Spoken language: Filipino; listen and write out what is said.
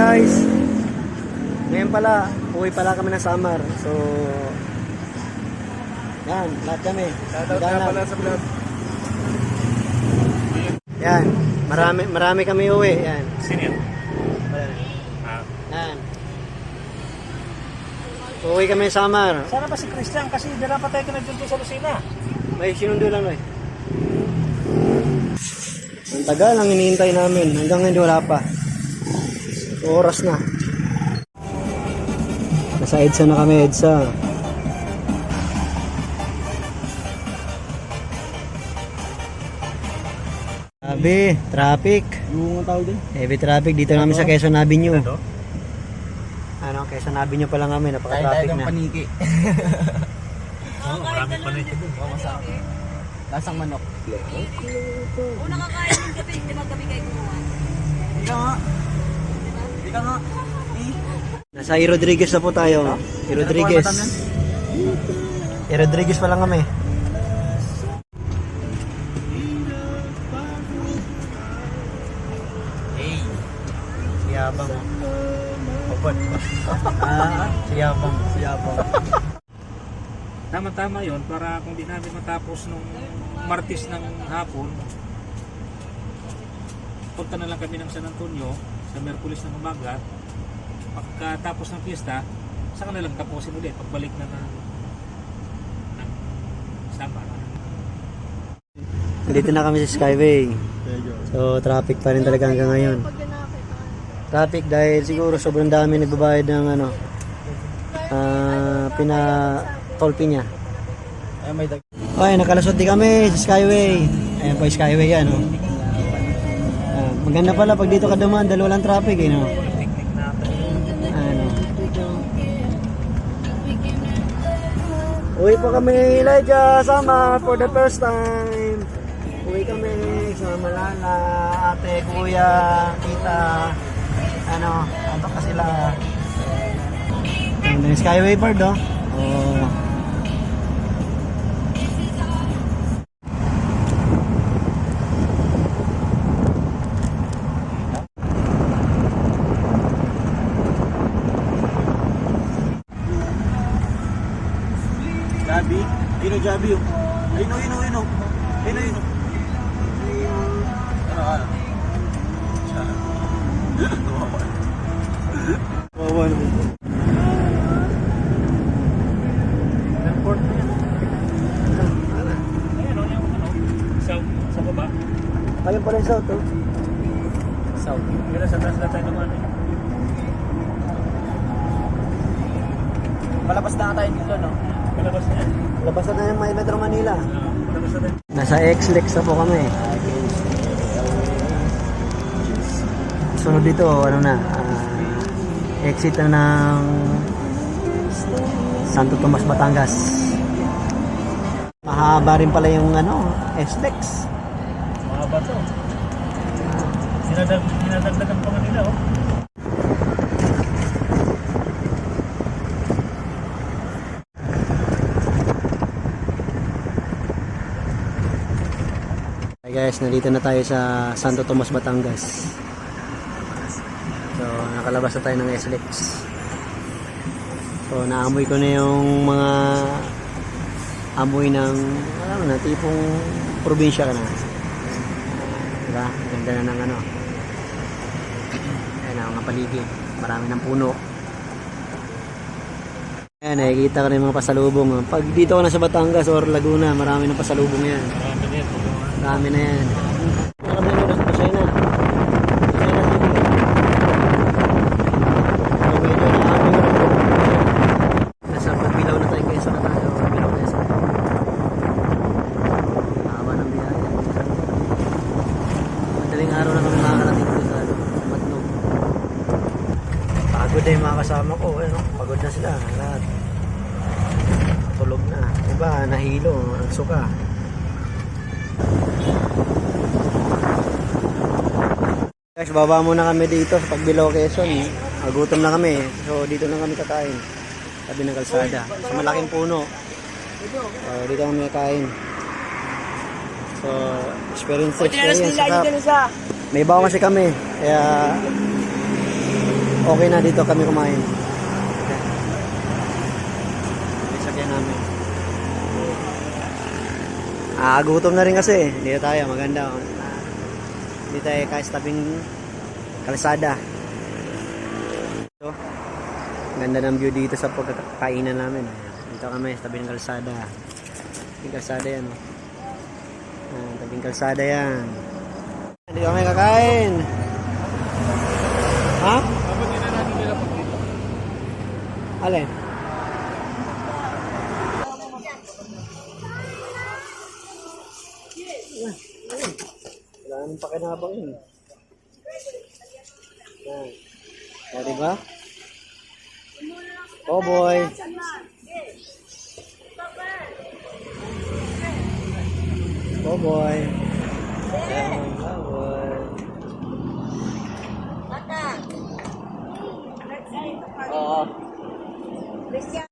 guys. Ngayon pala, uwi pala kami ng summer. So, yan, lahat kami. Shoutout pala sa vlog. Yan, marami, marami kami uwi. Yan. Sino yun? Ah, Yan. Uwi kami ng summer. sana pa si Christian kasi dala pa tayo kinagdunto sa Lucina. May sinundo lang eh. Ang tagal ang hinihintay namin. Hanggang ngayon wala pa. Oras na. Nasa EDSA na kami, EDSA. Sabi, traffic. Yung tawag din? Heavy traffic dito namin sa Quezon Avenue. Ito? Ano, Quezon Avenue pa lang kami. Napaka-traffic na. paniki. Oo, marami pa na ito. Oo, masarap. Lasang manok. Una kakain ng gabi, Nasa E. Rodriguez na po tayo. E. Rodriguez. E. Rodriguez pa lang kami. Hey. Siyabang. Opat. Ah, siyabang. Siyabang. Tama-tama yon para kung di namin matapos nung Martis ng hapon, punta na lang kami ng San Antonio sa Merkulis ng umaga. Pagkatapos ng pista, saka na lang tapusin ulit pagbalik na ng, ng Sama. Nandito na kami sa Skyway. So, traffic pa rin talaga hanggang ngayon. Traffic dahil siguro sobrang dami nagbabayad ng ano, ah, pina toll fee niya. Ay, may dag... Okay, nakalusot din kami sa Skyway. Ayan po yung Skyway yan, oh. Ah, maganda pala pag dito ka dumaan, dalawa lang traffic, eh, no? Uwi po kami Elijah sama for the first time. Uwi kami sa Malala, ate, kuya, tita, ano, ano ka sila. Ang Skyway Bird, oh. Oh. Ino Jabi yun? Ino, ino, ino. Ino, ino. Ano, ano? Wawa naman. Airport na yan. Ayan o, yung ano, sa, sa baba. Ayun pala yung south, oh. South. Kaya sa taas na tayo naman eh. Palabas na tayo dito, no? Palabas na yan. Na yung may Metro Manila. Ah, na. Nasa X-Lex na po kami. Sunod dito, ano na, ah, exit na ng Santo Tomas, Batangas. Mahaba rin pala yung ano, S-Lex. Mahaba to. Sinadag, sinadagdagan pa nga nila, oh. Guys, nandito na tayo sa Santo Tomas, Batangas. So, nakalabas na tayo ng SLEX. So, naamoy ko na yung mga amoy ng, alam na, tipong probinsya ka na. Diba? Ganda na ng ano. Ayan na, mga paligid. Marami ng puno. Ayan, nakikita ko na yung mga pasalubong. Pag dito ka na sa Batangas or Laguna, marami ng pasalubong yan. Marami na yan. Marami na. Marami na sa Pasayna. Pasayna City. So, medyo nakakami na po. Nasa Pagbilaw na tayo kaysa na tayo. Pagbilaw kaysa. Haba ng biyaya. Madaling araw na dito na mga kasama ko. Ano, pagod na sila. Lahat. Tulog na. Iba, nahilo. Ang suka. Guys, baba muna kami dito sa Pagbilao, Quezon. Agutom na kami. So, dito na kami kakain. Sabi ng kalsada. Sa malaking puno. So, dito kami kakain. So, experience, experience. Saka, may bawa kasi kami. Kaya, okay na dito kami kumain. Okay. Sakyan namin. Ah, gutom na rin kasi. Dito tayo, maganda. oh. Dito tayo kahit sa tabing kalsada. Ito. Ganda ng view dito sa pagkakainan namin. Dito kami sa tabing kalsada. Tabing kalsada yan. Oh. Ah, tabing kalsada yan. Dito kami kakain. Ha? Alin? Pakinabang yun. Yan. O, diba? Oh boy. Oh boy. Oh boy. Mata. Christian.